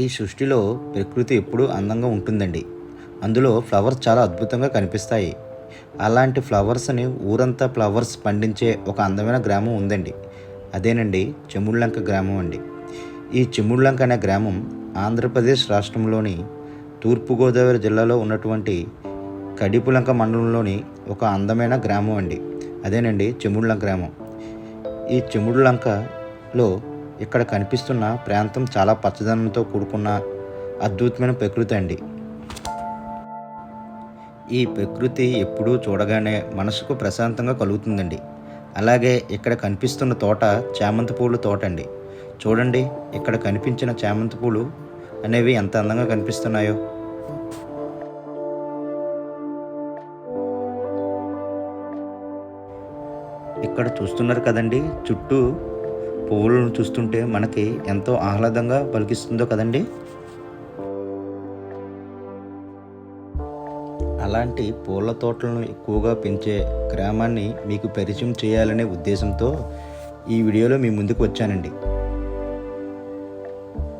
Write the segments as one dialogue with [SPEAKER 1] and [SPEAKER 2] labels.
[SPEAKER 1] ఈ సృష్టిలో ప్రకృతి ఎప్పుడూ అందంగా ఉంటుందండి అందులో ఫ్లవర్స్ చాలా అద్భుతంగా కనిపిస్తాయి అలాంటి ఫ్లవర్స్ని ఊరంతా ఫ్లవర్స్ పండించే ఒక అందమైన గ్రామం ఉందండి అదేనండి చెముళ్ళంక గ్రామం అండి ఈ చెముళ్ళంక అనే గ్రామం ఆంధ్రప్రదేశ్ రాష్ట్రంలోని తూర్పుగోదావరి జిల్లాలో ఉన్నటువంటి కడిపులంక మండలంలోని ఒక అందమైన గ్రామం అండి అదేనండి చెముళ్ళంక గ్రామం ఈ చెముళ్ళంకలో ఇక్కడ కనిపిస్తున్న ప్రాంతం చాలా పచ్చదనంతో కూడుకున్న అద్భుతమైన ప్రకృతి అండి ఈ ప్రకృతి ఎప్పుడూ చూడగానే మనసుకు ప్రశాంతంగా కలుగుతుందండి అలాగే ఇక్కడ కనిపిస్తున్న తోట చామంతి పూలు తోట అండి చూడండి ఇక్కడ కనిపించిన చామంతి పూలు అనేవి ఎంత అందంగా కనిపిస్తున్నాయో ఇక్కడ చూస్తున్నారు కదండి చుట్టూ పువ్వులను చూస్తుంటే మనకి ఎంతో ఆహ్లాదంగా పలికిస్తుందో కదండి అలాంటి పూల తోటలను ఎక్కువగా పెంచే గ్రామాన్ని మీకు పరిచయం చేయాలనే ఉద్దేశంతో ఈ వీడియోలో మీ ముందుకు వచ్చానండి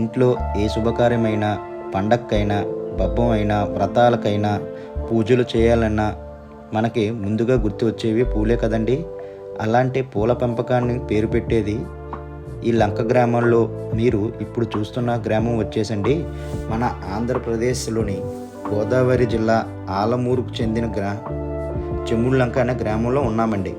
[SPEAKER 1] ఇంట్లో ఏ శుభకార్యమైనా పండక్కైనా బబ్బం అయినా వ్రతాలకైనా పూజలు చేయాలన్నా మనకి ముందుగా గుర్తు వచ్చేవి పూలే కదండి అలాంటి పూల పెంపకాన్ని పేరు పెట్టేది ఈ లంక గ్రామంలో మీరు ఇప్పుడు చూస్తున్న గ్రామం వచ్చేసండి మన ఆంధ్రప్రదేశ్లోని గోదావరి జిల్లా ఆలమూరుకు చెందిన గ్రా లంక అనే గ్రామంలో ఉన్నామండి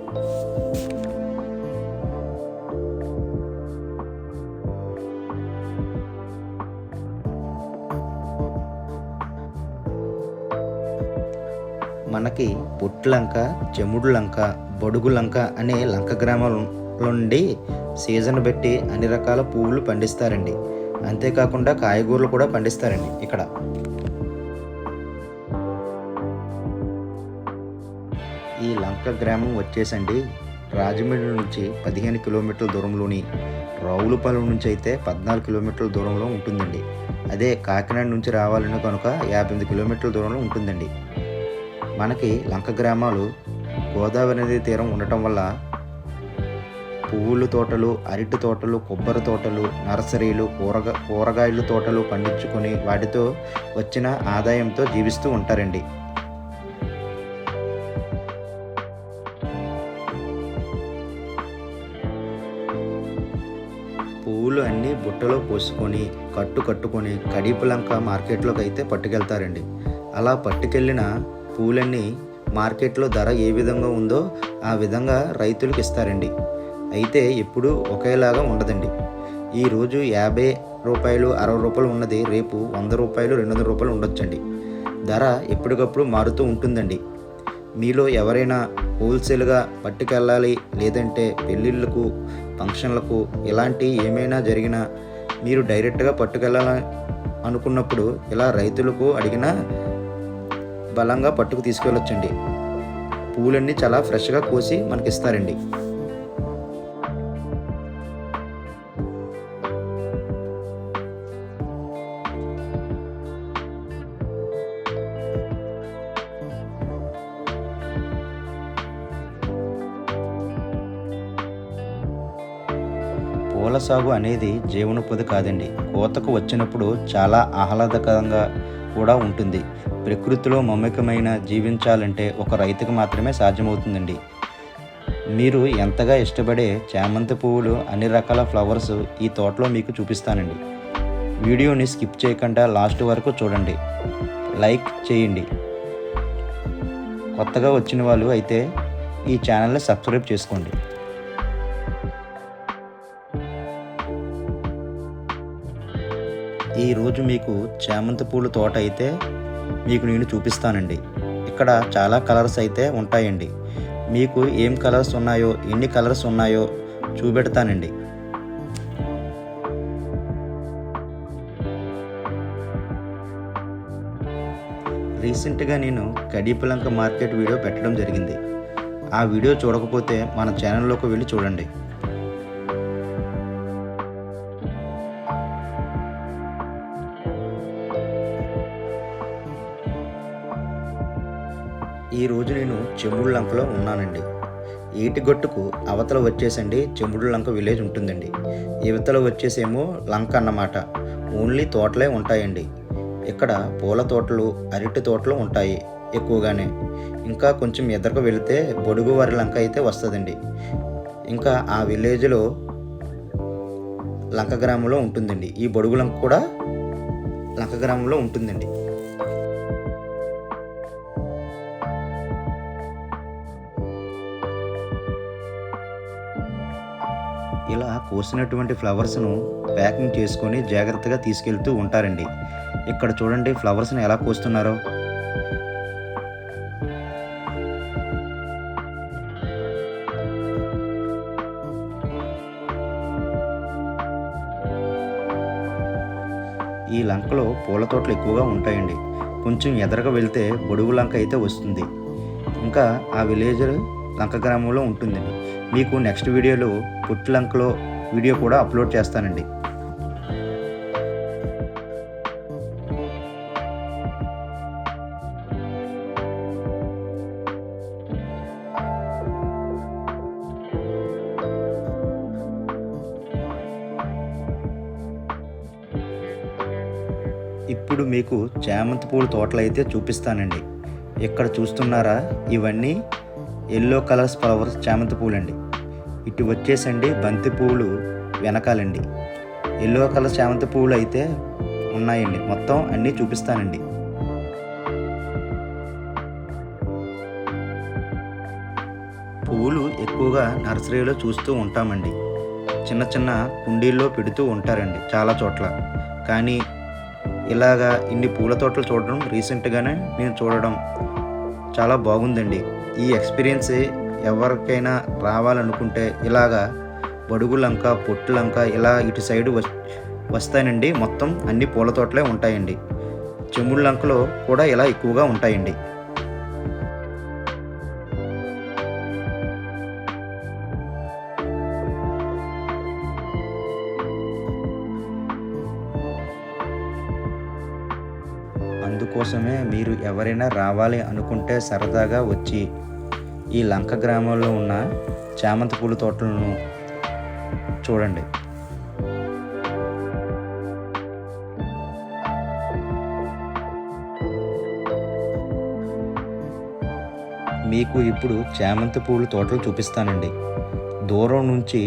[SPEAKER 1] మనకి పొట్లంక చెముడు లంక బొడుగు లంక అనే లంక గ్రామాలు నుండి సీజన్ పెట్టి అన్ని రకాల పువ్వులు పండిస్తారండి అంతేకాకుండా కాయగూరలు కూడా పండిస్తారండి ఇక్కడ ఈ లంక గ్రామం వచ్చేసండి రాజమండ్రి నుంచి పదిహేను కిలోమీటర్ల దూరంలోని రావులపాలెం నుంచి అయితే పద్నాలుగు కిలోమీటర్ల దూరంలో ఉంటుందండి అదే కాకినాడ నుంచి రావాలన్న కనుక యాభై ఎనిమిది కిలోమీటర్ల దూరంలో ఉంటుందండి మనకి లంక గ్రామాలు గోదావరి నది తీరం ఉండటం వల్ల పువ్వుల తోటలు అరటి తోటలు కొబ్బరి తోటలు నర్సరీలు కూరగా కూరగాయల తోటలు పండించుకొని వాటితో వచ్చిన ఆదాయంతో జీవిస్తూ ఉంటారండి పువ్వులు అన్నీ బుట్టలో పోసుకొని కట్టు కట్టుకొని కడీపులంక మార్కెట్లోకి అయితే పట్టుకెళ్తారండి అలా పట్టుకెళ్ళిన పూలన్నీ మార్కెట్లో ధర ఏ విధంగా ఉందో ఆ విధంగా రైతులకు ఇస్తారండి అయితే ఎప్పుడూ ఒకేలాగా ఉండదండి ఈరోజు యాభై రూపాయలు అరవై రూపాయలు ఉన్నది రేపు వంద రూపాయలు రెండు వందల రూపాయలు ఉండొచ్చండి ధర ఎప్పటికప్పుడు మారుతూ ఉంటుందండి మీలో ఎవరైనా హోల్సేల్గా పట్టుకెళ్ళాలి లేదంటే పెళ్ళిళ్ళకు ఫంక్షన్లకు ఇలాంటి ఏమైనా జరిగినా మీరు డైరెక్ట్గా పట్టుకెళ్ళాలని అనుకున్నప్పుడు ఇలా రైతులకు అడిగినా బలంగా పట్టుకు తీసుకెళ్ళొచ్చండి పూలన్నీ చాలా ఫ్రెష్గా కోసి మనకిస్తారండి పూల సాగు అనేది జీవనోపాధి కాదండి కోతకు వచ్చినప్పుడు చాలా ఆహ్లాదకరంగా కూడా ఉంటుంది ప్రకృతిలో మమేకమైన జీవించాలంటే ఒక రైతుకు మాత్రమే సాధ్యమవుతుందండి మీరు ఎంతగా ఇష్టపడే చామంతి పువ్వులు అన్ని రకాల ఫ్లవర్స్ ఈ తోటలో మీకు చూపిస్తానండి వీడియోని స్కిప్ చేయకుండా లాస్ట్ వరకు చూడండి లైక్ చేయండి కొత్తగా వచ్చిన వాళ్ళు అయితే ఈ ఛానల్ని సబ్స్క్రైబ్ చేసుకోండి ఈరోజు మీకు చామంతి పూల తోట అయితే మీకు నేను చూపిస్తానండి ఇక్కడ చాలా కలర్స్ అయితే ఉంటాయండి మీకు ఏం కలర్స్ ఉన్నాయో ఎన్ని కలర్స్ ఉన్నాయో చూపెడతానండి రీసెంట్గా నేను కడీపులంక మార్కెట్ వీడియో పెట్టడం జరిగింది ఆ వీడియో చూడకపోతే మన ఛానల్లోకి వెళ్ళి చూడండి ఈరోజు నేను చెంబుడు లంకలో ఉన్నానండి గట్టుకు అవతల వచ్చేసండి చెంబుడు లంక విలేజ్ ఉంటుందండి ఇవతల వచ్చేసేమో లంక అన్నమాట ఓన్లీ తోటలే ఉంటాయండి ఇక్కడ పూల తోటలు అరటి తోటలు ఉంటాయి ఎక్కువగానే ఇంకా కొంచెం ఎదురుకు వెళితే బొడుగు వారి లంక అయితే వస్తుందండి ఇంకా ఆ విలేజ్లో లంక గ్రామంలో ఉంటుందండి ఈ బొడుగు లంక కూడా లంక గ్రామంలో ఉంటుందండి కోసినటువంటి ఫ్లవర్స్ను ప్యాకింగ్ చేసుకొని జాగ్రత్తగా తీసుకెళ్తూ ఉంటారండి ఇక్కడ చూడండి ఫ్లవర్స్ని ఎలా కోస్తున్నారో ఈ లంకలో పూల తోటలు ఎక్కువగా ఉంటాయండి కొంచెం ఎదరగా వెళ్తే బొడుగు లంక అయితే వస్తుంది ఇంకా ఆ విలేజర్ లంక గ్రామంలో ఉంటుందండి మీకు నెక్స్ట్ వీడియోలో పుట్లంకలో వీడియో కూడా అప్లోడ్ చేస్తానండి ఇప్పుడు మీకు చామంతి పూల తోటలు అయితే చూపిస్తానండి ఇక్కడ చూస్తున్నారా ఇవన్నీ ఎల్లో కలర్స్ ఫ్లవర్స్ చామంతి పూలండి ఇటు వచ్చేసండి బంతి పూలు వెనకాలండి ఎల్లో కలర్ చామంతి పూలు అయితే ఉన్నాయండి మొత్తం అన్నీ చూపిస్తానండి పూలు ఎక్కువగా నర్సరీలో చూస్తూ ఉంటామండి చిన్న చిన్న కుండీల్లో పెడుతూ ఉంటారండి చాలా చోట్ల కానీ ఇలాగా ఇన్ని పూల తోటలు చూడడం రీసెంట్గానే నేను చూడడం చాలా బాగుందండి ఈ ఎక్స్పీరియన్స్ ఎవరికైనా రావాలనుకుంటే ఇలాగా బడుగులంక పొట్టులంక ఇలా ఇటు సైడ్ వస్తానండి మొత్తం అన్ని పూల తోటలే ఉంటాయండి చెమ్ముళ్ళంకలో కూడా ఇలా ఎక్కువగా ఉంటాయండి అందుకోసమే మీరు ఎవరైనా రావాలి అనుకుంటే సరదాగా వచ్చి ఈ లంక గ్రామంలో ఉన్న చామంతి పూల తోటలను చూడండి మీకు ఇప్పుడు చామంతి పూల తోటలు చూపిస్తానండి దూరం నుంచి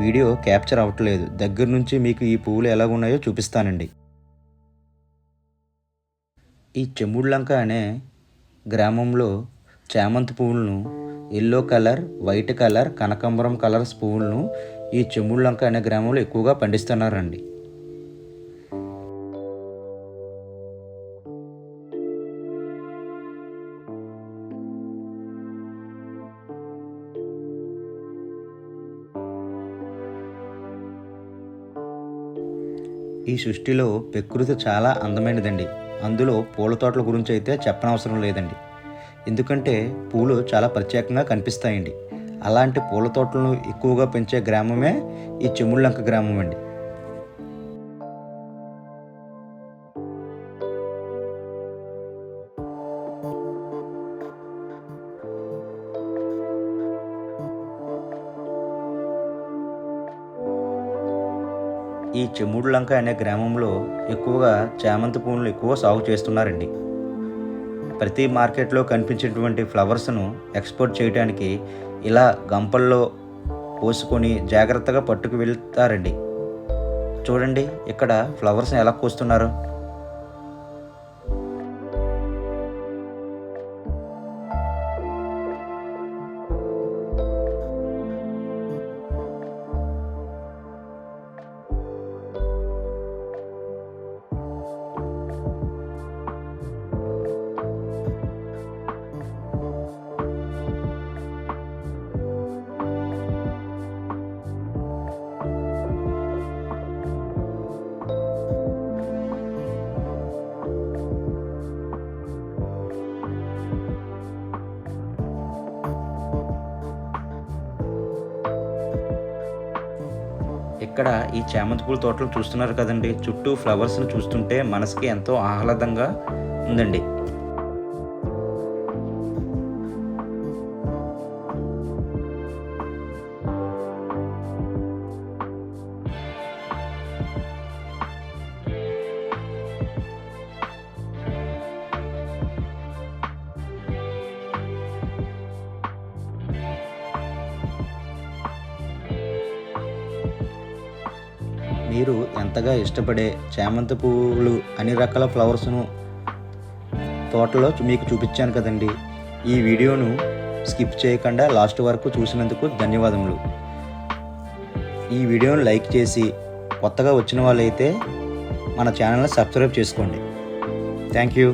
[SPEAKER 1] వీడియో క్యాప్చర్ అవ్వట్లేదు దగ్గర నుంచి మీకు ఈ పువ్వులు ఎలా ఉన్నాయో చూపిస్తానండి ఈ చెమ్ముళ్ళంక అనే గ్రామంలో చామంతి పువ్వులను ఎల్లో కలర్ వైట్ కలర్ కనకంబరం కలర్స్ పువ్వులను ఈ చెమ్ముళ్ళంక అనే గ్రామంలో ఎక్కువగా పండిస్తున్నారండి ఈ సృష్టిలో ప్రకృతి చాలా అందమైనదండి అందులో పూల తోటల గురించి అయితే చెప్పనవసరం లేదండి ఎందుకంటే పూలు చాలా ప్రత్యేకంగా కనిపిస్తాయండి అలాంటి పూల తోటలను ఎక్కువగా పెంచే గ్రామమే ఈ చెముళ్ళంక గ్రామం అండి ఈ చెముడులంక అనే గ్రామంలో ఎక్కువగా చామంతి పూలను ఎక్కువ సాగు చేస్తున్నారండి ప్రతి మార్కెట్లో కనిపించేటువంటి ఫ్లవర్స్ను ఎక్స్పోర్ట్ చేయడానికి ఇలా గంపల్లో పోసుకొని జాగ్రత్తగా పట్టుకు వెళ్తారండి చూడండి ఇక్కడ ఫ్లవర్స్ని ఎలా కోస్తున్నారు ఇక్కడ ఈ చామంతి పూల తోటలు చూస్తున్నారు కదండి చుట్టూ ఫ్లవర్స్ని చూస్తుంటే మనసుకి ఎంతో ఆహ్లాదంగా ఉందండి మీరు ఎంతగా ఇష్టపడే చామంతి పువ్వులు అన్ని రకాల ఫ్లవర్స్ను తోటలో మీకు చూపించాను కదండి ఈ వీడియోను స్కిప్ చేయకుండా లాస్ట్ వరకు చూసినందుకు ధన్యవాదములు ఈ వీడియోను లైక్ చేసి కొత్తగా వచ్చిన వాళ్ళైతే మన ఛానల్ని సబ్స్క్రైబ్ చేసుకోండి థ్యాంక్ యూ